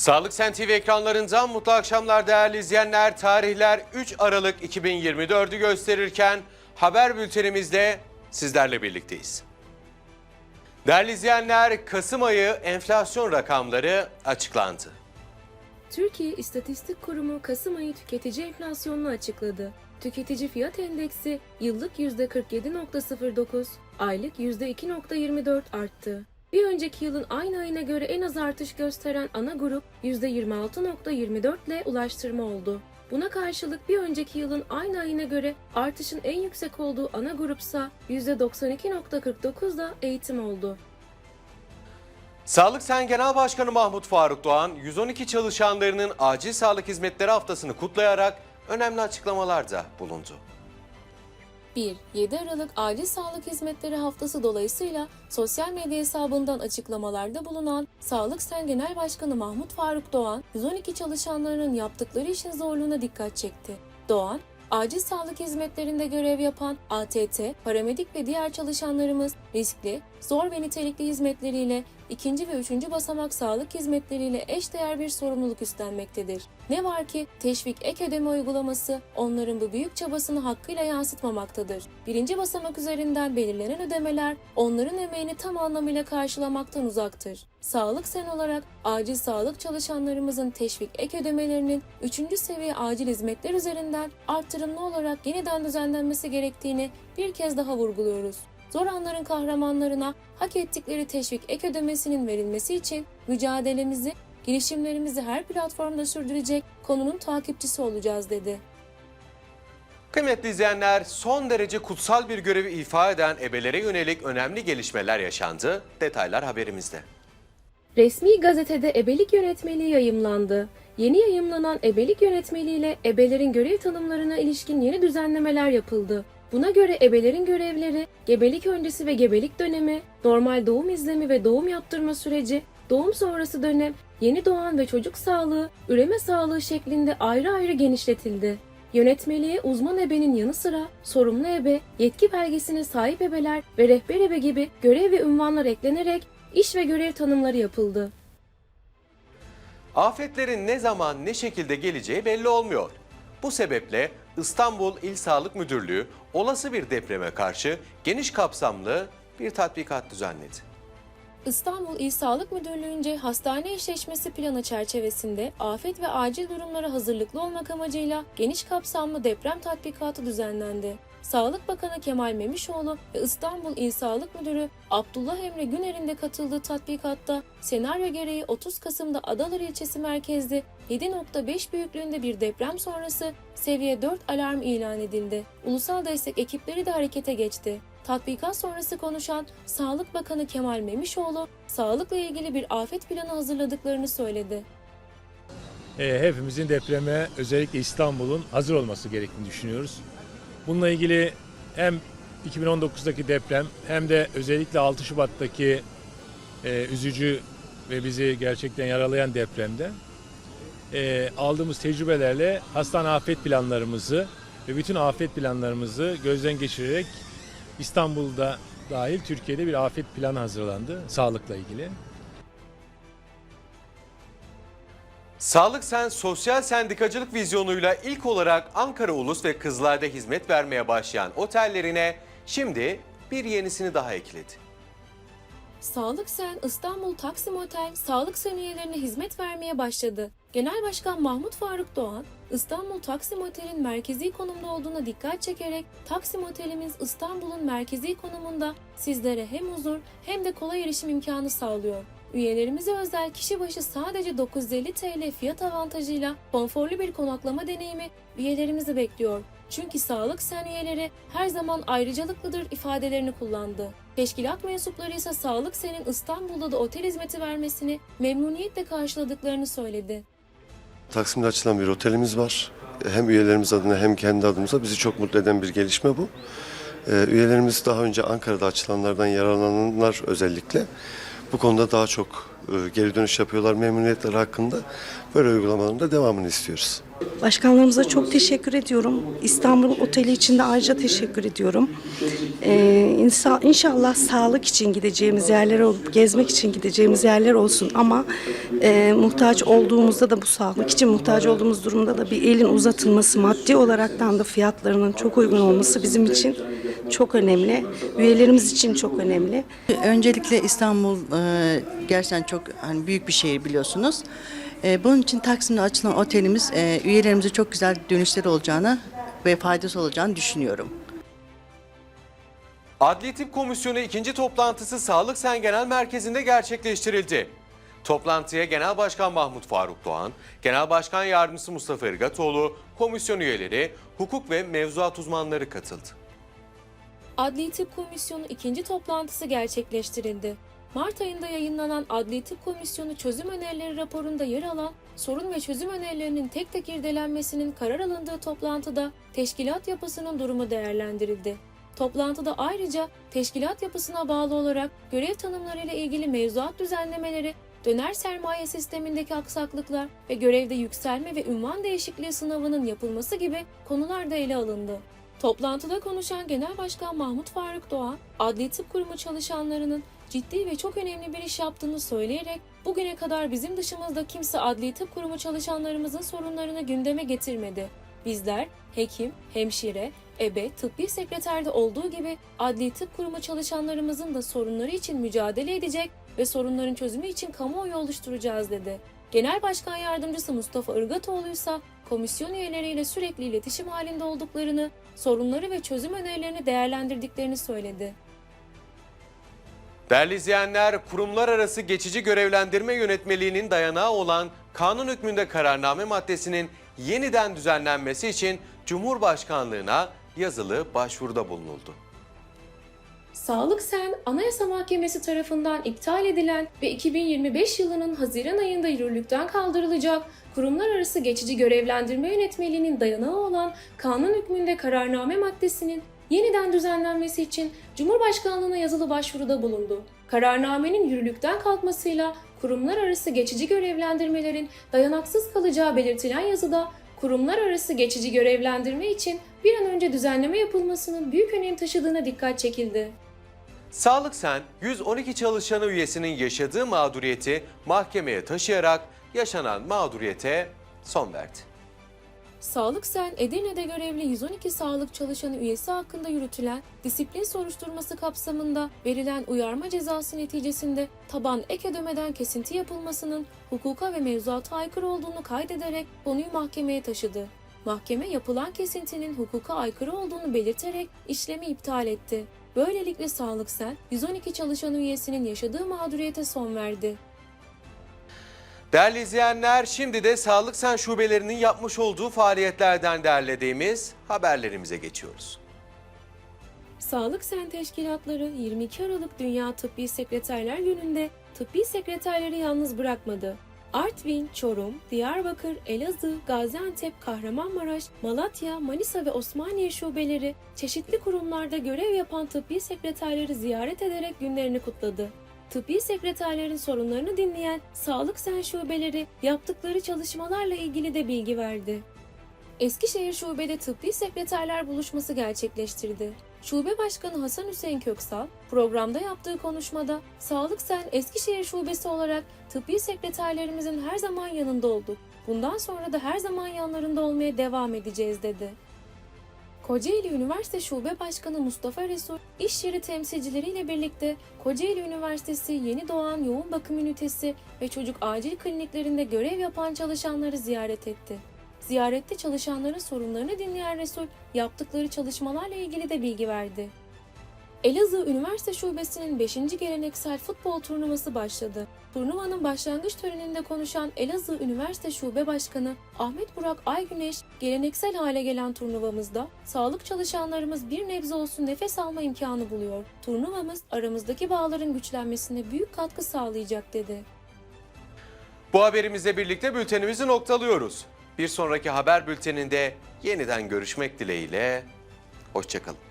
Sağlık Sen TV ekranlarından mutlu akşamlar değerli izleyenler. Tarihler 3 Aralık 2024'ü gösterirken haber bültenimizde sizlerle birlikteyiz. Değerli izleyenler, Kasım ayı enflasyon rakamları açıklandı. Türkiye İstatistik Kurumu Kasım ayı tüketici enflasyonunu açıkladı. Tüketici fiyat endeksi yıllık %47.09, aylık %2.24 arttı. Bir önceki yılın aynı ayına göre en az artış gösteren ana grup %26.24 ile ulaştırma oldu. Buna karşılık bir önceki yılın aynı ayına göre artışın en yüksek olduğu ana grupsa %92.49 da eğitim oldu. Sağlık Sen Genel Başkanı Mahmut Faruk Doğan, 112 çalışanlarının acil sağlık hizmetleri haftasını kutlayarak önemli açıklamalarda bulundu. 1. 7 Aralık Acil Sağlık Hizmetleri Haftası dolayısıyla sosyal medya hesabından açıklamalarda bulunan Sağlık Sen Genel Başkanı Mahmut Faruk Doğan, 112 çalışanlarının yaptıkları işin zorluğuna dikkat çekti. Doğan, acil sağlık hizmetlerinde görev yapan ATT, paramedik ve diğer çalışanlarımız riskli, zor ve nitelikli hizmetleriyle ikinci ve üçüncü basamak sağlık hizmetleriyle eşdeğer bir sorumluluk üstlenmektedir. Ne var ki teşvik ek ödeme uygulaması onların bu büyük çabasını hakkıyla yansıtmamaktadır. Birinci basamak üzerinden belirlenen ödemeler onların emeğini tam anlamıyla karşılamaktan uzaktır. Sağlık sen olarak acil sağlık çalışanlarımızın teşvik ek ödemelerinin 3. seviye acil hizmetler üzerinden arttırımlı olarak yeniden düzenlenmesi gerektiğini bir kez daha vurguluyoruz. Zor anların kahramanlarına hak ettikleri teşvik ek ödemesinin verilmesi için mücadelemizi, girişimlerimizi her platformda sürdürecek konunun takipçisi olacağız dedi. Kıymetli izleyenler, son derece kutsal bir görevi ifa eden ebelere yönelik önemli gelişmeler yaşandı. Detaylar haberimizde. Resmi gazetede ebelik yönetmeliği yayımlandı. Yeni yayımlanan ebelik yönetmeliğiyle ebelerin görev tanımlarına ilişkin yeni düzenlemeler yapıldı. Buna göre ebelerin görevleri, gebelik öncesi ve gebelik dönemi, normal doğum izlemi ve doğum yaptırma süreci, doğum sonrası dönem, yeni doğan ve çocuk sağlığı, üreme sağlığı şeklinde ayrı ayrı genişletildi. Yönetmeliğe uzman ebenin yanı sıra sorumlu ebe, yetki belgesine sahip ebeler ve rehber ebe gibi görev ve ünvanlar eklenerek iş ve görev tanımları yapıldı. Afetlerin ne zaman ne şekilde geleceği belli olmuyor. Bu sebeple İstanbul İl Sağlık Müdürlüğü olası bir depreme karşı geniş kapsamlı bir tatbikat düzenledi. İstanbul İl Sağlık Müdürlüğü'nce hastane eşleşmesi planı çerçevesinde afet ve acil durumlara hazırlıklı olmak amacıyla geniş kapsamlı deprem tatbikatı düzenlendi. Sağlık Bakanı Kemal Memişoğlu ve İstanbul İl Sağlık Müdürü Abdullah Emre Güner'in de katıldığı tatbikatta senaryo gereği 30 Kasım'da Adalar ilçesi merkezli 7.5 büyüklüğünde bir deprem sonrası seviye 4 alarm ilan edildi. Ulusal destek ekipleri de harekete geçti. Tatbikat sonrası konuşan Sağlık Bakanı Kemal Memişoğlu, sağlıkla ilgili bir afet planı hazırladıklarını söyledi. E, hepimizin depreme özellikle İstanbul'un hazır olması gerektiğini düşünüyoruz. Bununla ilgili hem 2019'daki deprem hem de özellikle 6 Şubat'taki e, üzücü ve bizi gerçekten yaralayan depremde e, aldığımız tecrübelerle hastane afet planlarımızı ve bütün afet planlarımızı gözden geçirerek İstanbul'da dahil Türkiye'de bir afet planı hazırlandı sağlıkla ilgili. Sağlık Sen sosyal sendikacılık vizyonuyla ilk olarak Ankara Ulus ve Kızılay'da hizmet vermeye başlayan otellerine şimdi bir yenisini daha ekledi. Sağlık Sen İstanbul Taksim Otel sağlık sen üyelerine hizmet vermeye başladı. Genel Başkan Mahmut Faruk Doğan, İstanbul Taksim Otel'in merkezi konumda olduğuna dikkat çekerek Taksim Otelimiz İstanbul'un merkezi konumunda sizlere hem huzur hem de kolay erişim imkanı sağlıyor. Üyelerimize özel kişi başı sadece 950 TL fiyat avantajıyla konforlu bir konaklama deneyimi üyelerimizi bekliyor. Çünkü sağlık sen üyeleri her zaman ayrıcalıklıdır ifadelerini kullandı. Teşkilat mensupları ise Sağlık Sen'in İstanbul'da da otel hizmeti vermesini memnuniyetle karşıladıklarını söyledi. Taksim'de açılan bir otelimiz var. Hem üyelerimiz adına hem kendi adımıza bizi çok mutlu eden bir gelişme bu. Ee, üyelerimiz daha önce Ankara'da açılanlardan yararlananlar özellikle bu konuda daha çok e, geri dönüş yapıyorlar memnuniyetleri hakkında. Böyle uygulamaların da devamını istiyoruz. Başkanlarımıza çok teşekkür ediyorum. İstanbul Oteli için de ayrıca teşekkür ediyorum. Ee, insa- inşallah sağlık için gideceğimiz yerler olup gezmek için gideceğimiz yerler olsun ama e, muhtaç olduğumuzda da bu sağlık için muhtaç olduğumuz durumda da bir elin uzatılması maddi olaraktan da fiyatlarının çok uygun olması bizim için çok önemli. Üyelerimiz için çok önemli. Öncelikle İstanbul e, gerçekten çok hani büyük bir şehir biliyorsunuz. E, bunun için Taksim'de açılan otelimiz e, üyelerimize çok güzel dönüşleri olacağını ve faydası olacağını düşünüyorum. Adli Tıp Komisyonu ikinci toplantısı Sağlık Sen Genel Merkezi'nde gerçekleştirildi. Toplantıya Genel Başkan Mahmut Faruk Doğan, Genel Başkan Yardımcısı Mustafa Irgatoğlu, komisyon üyeleri, hukuk ve mevzuat uzmanları katıldı. Adli Tıp Komisyonu ikinci toplantısı gerçekleştirildi. Mart ayında yayınlanan Adli Tıp Komisyonu çözüm önerileri raporunda yer alan sorun ve çözüm önerilerinin tek tek irdelenmesinin karar alındığı toplantıda teşkilat yapısının durumu değerlendirildi. Toplantıda ayrıca teşkilat yapısına bağlı olarak görev tanımları ile ilgili mevzuat düzenlemeleri, döner sermaye sistemindeki aksaklıklar ve görevde yükselme ve ünvan değişikliği sınavının yapılması gibi konular da ele alındı. Toplantıda konuşan Genel Başkan Mahmut Faruk Doğan, Adli Tıp Kurumu çalışanlarının ciddi ve çok önemli bir iş yaptığını söyleyerek bugüne kadar bizim dışımızda kimse Adli Tıp Kurumu çalışanlarımızın sorunlarını gündeme getirmedi. Bizler hekim, hemşire, ebe, tıbbi sekreterde olduğu gibi Adli Tıp Kurumu çalışanlarımızın da sorunları için mücadele edecek ve sorunların çözümü için kamuoyu oluşturacağız dedi. Genel Başkan Yardımcısı Mustafa Irgatoğlu ise komisyon üyeleriyle sürekli iletişim halinde olduklarını, sorunları ve çözüm önerilerini değerlendirdiklerini söyledi. Değerli izleyenler, kurumlar arası geçici görevlendirme yönetmeliğinin dayanağı olan kanun hükmünde kararname maddesinin yeniden düzenlenmesi için Cumhurbaşkanlığına yazılı başvuruda bulunuldu. Sağlık Sen, Anayasa Mahkemesi tarafından iptal edilen ve 2025 yılının Haziran ayında yürürlükten kaldırılacak kurumlar arası geçici görevlendirme yönetmeliğinin dayanağı olan kanun hükmünde kararname maddesinin yeniden düzenlenmesi için Cumhurbaşkanlığına yazılı başvuruda bulundu. Kararnamenin yürürlükten kalkmasıyla kurumlar arası geçici görevlendirmelerin dayanaksız kalacağı belirtilen yazıda kurumlar arası geçici görevlendirme için bir an önce düzenleme yapılmasının büyük önem taşıdığına dikkat çekildi. Sağlık Sen, 112 çalışanı üyesinin yaşadığı mağduriyeti mahkemeye taşıyarak yaşanan mağduriyete son verdi. Sağlık Sen, Edirne'de görevli 112 sağlık çalışanı üyesi hakkında yürütülen disiplin soruşturması kapsamında verilen uyarma cezası neticesinde taban ek ödemeden kesinti yapılmasının hukuka ve mevzuata aykırı olduğunu kaydederek konuyu mahkemeye taşıdı. Mahkeme yapılan kesintinin hukuka aykırı olduğunu belirterek işlemi iptal etti. Böylelikle Sağlık Sen, 112 çalışan üyesinin yaşadığı mağduriyete son verdi. Değerli izleyenler, şimdi de Sağlık Sen şubelerinin yapmış olduğu faaliyetlerden derlediğimiz haberlerimize geçiyoruz. Sağlık Sen Teşkilatları 22 Aralık Dünya Tıbbi Sekreterler Günü'nde tıbbi sekreterleri yalnız bırakmadı. Artvin, Çorum, Diyarbakır, Elazığ, Gaziantep, Kahramanmaraş, Malatya, Manisa ve Osmaniye şubeleri çeşitli kurumlarda görev yapan tıbbi sekreterleri ziyaret ederek günlerini kutladı. Tıbbi sekreterlerin sorunlarını dinleyen Sağlık Sen şubeleri yaptıkları çalışmalarla ilgili de bilgi verdi. Eskişehir Şube'de tıbbi sekreterler buluşması gerçekleştirdi. Şube Başkanı Hasan Hüseyin Köksal, programda yaptığı konuşmada Sağlık Sen Eskişehir Şubesi olarak tıbbi sekreterlerimizin her zaman yanında olduk. Bundan sonra da her zaman yanlarında olmaya devam edeceğiz dedi. Kocaeli Üniversite Şube Başkanı Mustafa Resul, iş yeri temsilcileriyle birlikte Kocaeli Üniversitesi Yeni Doğan Yoğun Bakım Ünitesi ve Çocuk Acil Kliniklerinde görev yapan çalışanları ziyaret etti. Ziyarette çalışanların sorunlarını dinleyen Resul, yaptıkları çalışmalarla ilgili de bilgi verdi. Elazığ Üniversite Şubesi'nin 5. geleneksel futbol turnuvası başladı. Turnuvanın başlangıç töreninde konuşan Elazığ Üniversite Şube Başkanı Ahmet Burak Aygüneş, geleneksel hale gelen turnuvamızda sağlık çalışanlarımız bir nebze olsun nefes alma imkanı buluyor. Turnuvamız aramızdaki bağların güçlenmesine büyük katkı sağlayacak dedi. Bu haberimizle birlikte bültenimizi noktalıyoruz. Bir sonraki haber bülteninde yeniden görüşmek dileğiyle. Hoşçakalın.